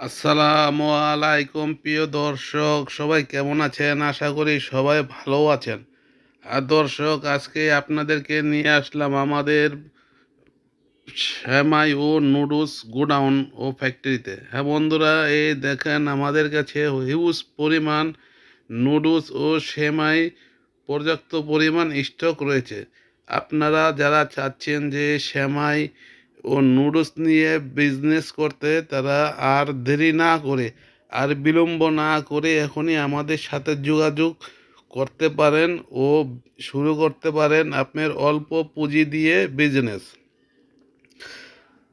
আসসালামু আলাইকুম, প্রিয় দর্শক। সবাই কেমন আছেন? আশা করি সবাই ভালো আছেন। আর দর্শক, আজকে আপনাদেরকে নিয়ে আসলাম আমাদের শ্যামাই ও নুডলস গোডাউন ও ফ্যাক্টরিতে। হ্যাঁ বন্ধুরা, এই দেখেন আমাদের কাছে হিউজ পরিমাণ নুডলস ও শ্যামাই পর্যাপ্ত পরিমাণ স্টক রয়েছে। আপনারা যারা চাচ্ছেন যে সেমাই ও নুডলস নিয়ে বিজনেস করতে তারা আর দেরি না করে, আর বিলম্ব না করে এখনই আমাদের সাথে যোগাযোগ করতে পারেন ও শুরু করতে পারেন আপনার অল্প পুঁজি দিয়ে বিজনেস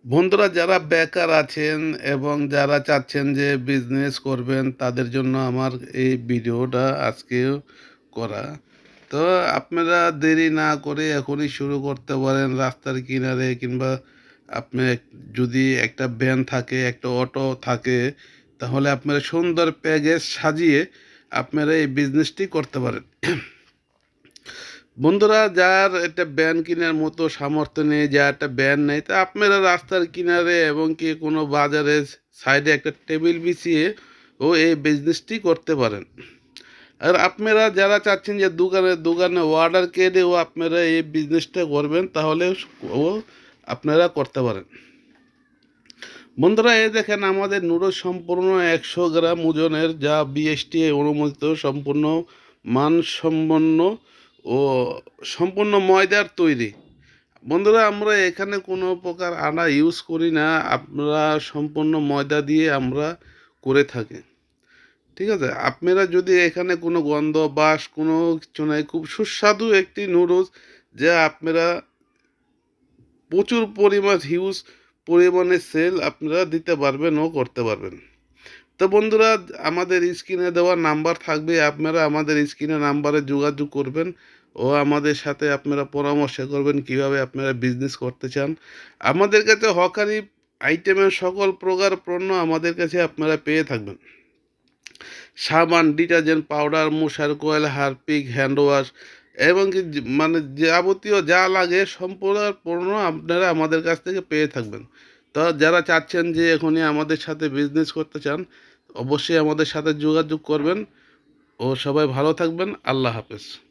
বন্ধুরা, যারা বেকার আছেন এবং যারা চাচ্ছেন যে বিজনেস করবেন, তাদের জন্য আমার এই ভিডিওটা আজকেও করা। তো আপনারা দেরি না করে এখনই শুরু করতে পারেন রাস্তার কিনারে কিংবা আপনি যদি একটা ভ্যান থাকে, একটা অটো থাকে, তাহলে আপনারা সুন্দর প্যাকেজ সাজিয়ে আপনারা এই বিজনেসটি করতে পারেন। বন্ধুরা, যার একটা ব্যান কেনার মতো সামর্থ্য নেই, যার একটা ব্যান নেই, তা আপনারা রাস্তার কিনারে এবং কি কোনো বাজারে সাইডে একটা টেবিল বিছিয়ে ও এই বিজনেসটি করতে পারেন। আর আপনারা যারা চাচ্ছেন যে দোকানে দোকানে অর্ডার ও আপনারা এই বিজনেসটা করবেন, তাহলে ও আপনারা করতে পারেন। বন্ধুরা, এই দেখেন আমাদের নুডল সম্পূর্ণ একশো গ্রাম ওজনের, যা বিএসটি অনুমোদিত, সম্পূর্ণ মানসম্পন্ন ও সম্পূর্ণ ময়দার তৈরি। বন্ধুরা, আমরা এখানে কোনো প্রকার আটা ইউজ করি না, আমরা সম্পূর্ণ ময়দা দিয়ে আমরা করে থাকি। ঠিক আছে? আপনারা যদি এখানে কোনো গন্ধ, বাস, কোনো কিছু নাই, খুব সুস্বাদু একটি নুডলস, যা আপনারা প্রচুর পরিমাণ হিউজ পরিমাণে সেল আপনারা দিতে পারবেন ও করতে পারবেন। তো বন্ধুরা, আমাদের স্ক্রিনে দেওয়া নাম্বার থাকবে, আপনারা আমাদের স্ক্রিনে নাম্বারে যোগাযোগ করবেন ও আমাদের সাথে আপনারা পরামর্শ করবেন কীভাবে আপনারা বিজনেস করতে চান। আমাদের কাছে হকারি আইটেমের সকল প্রকার পণ্য আমাদের কাছে আপনারা পেয়ে থাকবেন। সাবান, ডিটারজেন্ট পাউডার, মশার কোয়েল হারপিক হ্যান্ড ওয়াশ এবং কি মানে যাবতীয় যা লাগে সম্পূর্ণ আপনারা আমাদের কাছ থেকে পেয়ে থাকবেন। তো যারা চাচ্ছেন যে এখনই আমাদের সাথে বিজনেস করতে চান, অবশ্যই আমাদের সাথে যোগাযোগ করবেন। ও সবাই ভালো থাকবেন। আল্লাহ হাফেজ।